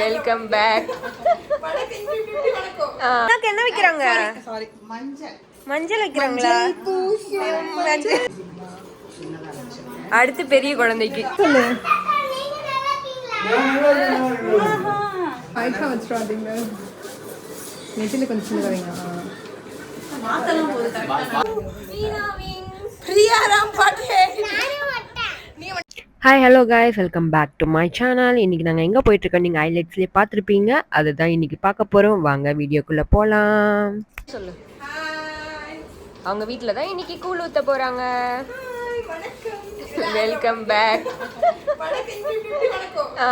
Welcome back உனக்கு என்ன வைக்கிறாங்க? சாரி மஞ்சள். மஞ்சள் வைக்கிறாங்களா? மஞ்சள். அடுத்து பெரிய குழந்தைக்கு. நெத்தில கொஞ்சம் சின்ன பாட்டே hi hello guys welcome back to my channel இன்னைக்கு நாங்கள் எங்கே போயிட்டுருக்கோம்? நீங்கள் ஹைலைட்ஸ்லேயே பார்த்துருப்பீங்க. அதுதான் இன்னைக்கு பார்க்க போகிறோம் வாங்க வீடியோக்குள்ளே போகலாம் சொல்லு. அவங்க வீட்டில் தான் இன்னைக்கு கூழ் ஊற்ற போகிறாங்க வெல்கம் பேக் ஆ.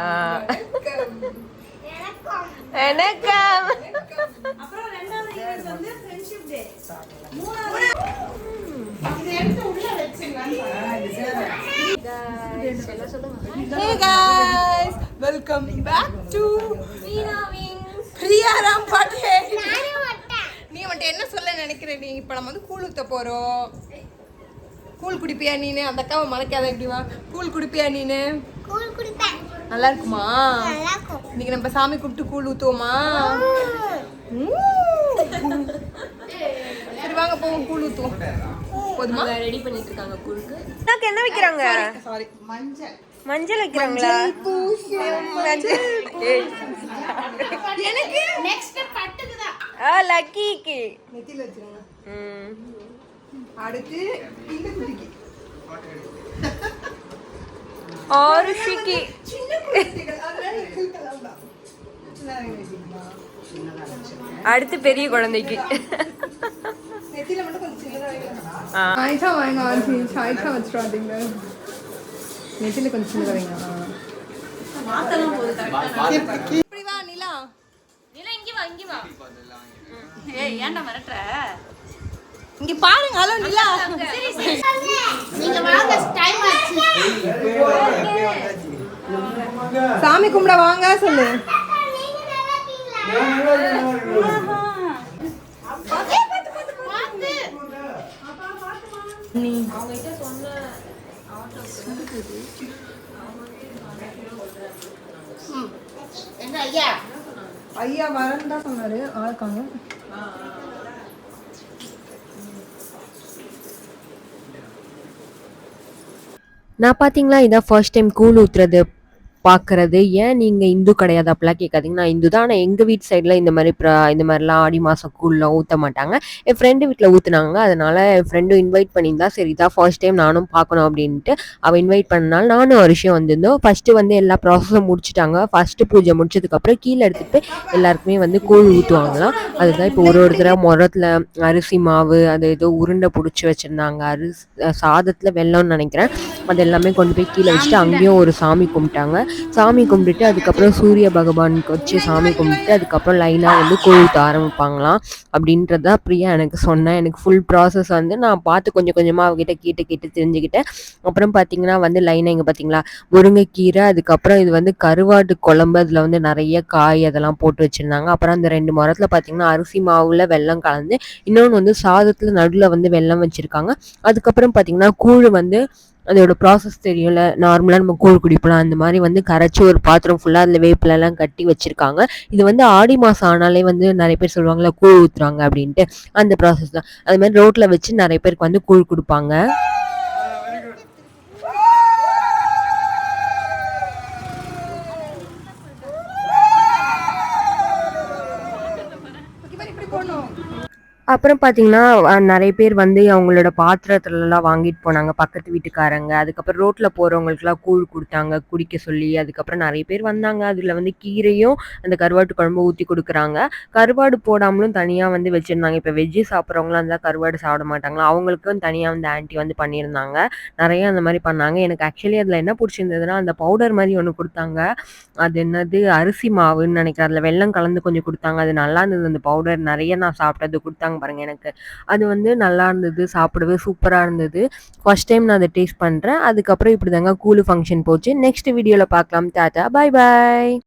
ஆ. வணக்கம் Hey guys, welcome back to பிரியாராம் பாட்டே நீ வந்துட்டு என்ன சொல்ல நினைக்கிற நீ? இப்போ நம்ம வந்து கூழ் ஊத்த போறோம். கூழ் குடிப்பியா நீனு? அந்த அக்காவை மறைக்காத இப்படி வா. கூழ் குடிப்பியா நீனு? நல்லா இருக்குமா? இன்னைக்கு நம்ம சாமி கூப்பிட்டு கூழ் ஊத்துவோமா? சரி வாங்க போவோம் கூழ் ஊத்துவோம். போதுமா? ரெடி பண்ணிட்டு இருக்காங்க கூழுக்கு. உனக்கு என்ன வைக்கிறாங்க? சாரி மஞ்சள். மஞ்சள் வைக்கிறாங்களா? மஞ்சள் எனக்கு? நெக்ஸ்ட் கட்டுக்கு தான். ஆ லக்கிக்கு. நெத்தியில் வச்சிருங்க. ம். அடுத்து இந்த குட்டிக்கு. ஆருஷிக்கு அடுத்து பெரிய குழந்தைக்கு. வைக்கலாம் வாங்க ஆச்சு ஹைட்டா வச்சிடாதீங்க நெத்தில கொஞ்சம் சின்ன வைங்க இப்படி வா நிலா இங்க பாருங்க ஹலோ நிலா நீங்க வாங்க டைம் ஆச்சு சாமி கும்பிட வாங்க சொல்லு நீங்க நல்லா இருக்கீங்களா பார்த்து ம். எங்க ஐயா? ஐயா வரேன்னு தான் சொன்னாரு. ஆளுக்காங்க நான் பார்த்தீங்களா இதான் ஃபர்ஸ்ட் டைம் கூழ் ஊத்துறது. பார்க்கறது ஏன் நீங்கள் இந்து கிடையாது அப்படிலாம் கேட்காதீங்க. நான் இந்து தான் ஆனால் எங்கள் வீட்டு சைடில் இந்த மாதிரி இந்த மாதிரிலாம் ஆடி மாதம் கூழ்லாம் ஊற்ற மாட்டாங்க. என் ஃப்ரெண்டு வீட்டில் ஊற்றுனாங்க அதனால் என் ஃப்ரெண்டும் இன்வைட் பண்ணியிருந்தா சரி இதான் ஃபர்ஸ்ட் டைம் நானும் பார்க்கணும் அப்படின்ட்டு அவள் இன்வைட் பண்ணனால நானும் ஒரு விஷயம் வந்திருந்தோம். ஃபஸ்ட்டு வந்து எல்லா ப்ராசஸும் முடிச்சிட்டாங்க. ஃபஸ்ட்டு பூஜை முடிச்சதுக்கப்புறம் கீழே எடுத்துகிட்டு எல்லாருக்குமே வந்து கூழ் ஊற்றுவாங்களாம் அதுதான் இப்போ ஒரு ஒருத்தரை முரத்தில் அரிசி மாவு அது ஏதோ உருண்டை பிடிச்சி வச்சுருந்தாங்க. அரிசி சாதத்தில் வெல்லம்னு நினைக்கிறேன். அது எல்லாமே கொண்டு போய் கீழே வச்சுட்டு அங்கேயும் ஒரு சாமி கும்பிட்டாங்க. சாமி கும்பிட்டுட்டு அதுக்கப்புறம் சூரிய பகவானுக்கு வச்சு சாமி கும்பிட்டு அதுக்கப்புறம் லைனாக வந்து கூழ் ஊற்ற ஆரம்பிப்பாங்களாம். அப்படின்றதா பிரியா எனக்கு சொன்னேன் எனக்கு ஃபுல் ப்ராசஸ் வந்து நான் பார்த்து கொஞ்சம் கொஞ்சமாக அவகிட்ட கேட்டு கேட்டு தெரிஞ்சுக்கிட்டேன். அப்புறம் பார்த்தீங்கன்னா வந்து லைனாக இங்கே பார்த்தீங்களா முருங்கைக்கீரை அதுக்கப்புறம் இது வந்து கருவாட்டு குழம்பு அதில் வந்து நிறைய காய் அதெல்லாம் போட்டு வச்சுருந்தாங்க. அப்புறம் அந்த ரெண்டு மரத்தில் பார்த்தீங்கன்னா அரிசி மாவில் வெல்லம் கலந்து இன்னொன்று வந்து சாதத்தில் நடுவில் வந்து வெல்லம் வச்சுருக்காங்க. அதுக்கப்புறம் பார்த்தீங்கன்னா கூழ் வந்து அதோட ப்ராசஸ் தெரியும்ல நார்மலாக நம்ம கூழ் குடிப்பலாம். அந்த மாதிரி வந்து கரைச்சி ஒரு பாத்திரம் ஃபுல்லாக அதில் வேப்பிலலாம் கட்டி வச்சுருக்காங்க. இது வந்து ஆடி மாதம் ஆனாலே வந்து நிறைய பேர் சொல்லுவாங்களா கூழ் ஊற்றுறாங்க அப்படின்ட்டு. அந்த ப்ராசஸ் தான். அது மாதிரி ரோட்டில் வச்சு நிறைய பேருக்கு வந்து கூழ் கொடுப்பாங்க இப்படி போடணும் அப்புறம் பார்த்தீங்கன்னா நிறைய பேர் வந்து அவங்களோட பாத்திரத்துலலாம் வாங்கிட்டு போனாங்க. பக்கத்து வீட்டுக்காரங்க அதுக்கப்புறம் ரோட்டில் போகிறவங்களுக்குலாம் கூழ் கொடுத்தாங்க குடிக்க சொல்லி அதுக்கப்புறம் நிறைய பேர் வந்தாங்க. அதில் வந்து கீரையும் அந்த கருவாட்டு குழம்பு ஊற்றி கொடுக்குறாங்க. கருவாடு போடாமலும் தனியாக வந்து வச்சுருந்தாங்க. இப்போ வெஜ்ஜு சாப்பிட்றவங்களாம் இருந்தால் கருவாடு சாப்பிட மாட்டாங்களா? அவங்களுக்கும் தனியாக வந்து ஆன்ட்டி வந்து பண்ணியிருந்தாங்க. நிறைய அந்த மாதிரி பண்ணாங்க. எனக்கு ஆக்சுவலி அதில் என்ன பிடிச்சிருந்ததுன்னா அந்த பவுடர் மாதிரி ஒன்று கொடுத்தாங்க. அது என்னது? அரிசி மாவுன்னு நினைக்கிறேன். அதில் வெல்லம் கலந்து கொஞ்சம் கொடுத்தாங்க. அது நல்லா இருந்தது. அந்த பவுடர் நிறைய நான் சாப்பிட்டது. கொடுத்தாங்க. பாருங்க எனக்கு. அது வந்து நல்லா இருந்தது சாப்பிடவே சூப்பராக இருந்தது. ஃபர்ஸ்ட் டைம் நான் அதை டேஸ்ட் பண்ணுறேன் அதுக்கப்புறம் இப்படி தாங்க கூலு ஃபங்க்ஷன் போச்சு நெக்ஸ்ட் வீடியோவில் பார்க்கலாம். டாட்டா பாய் பாய்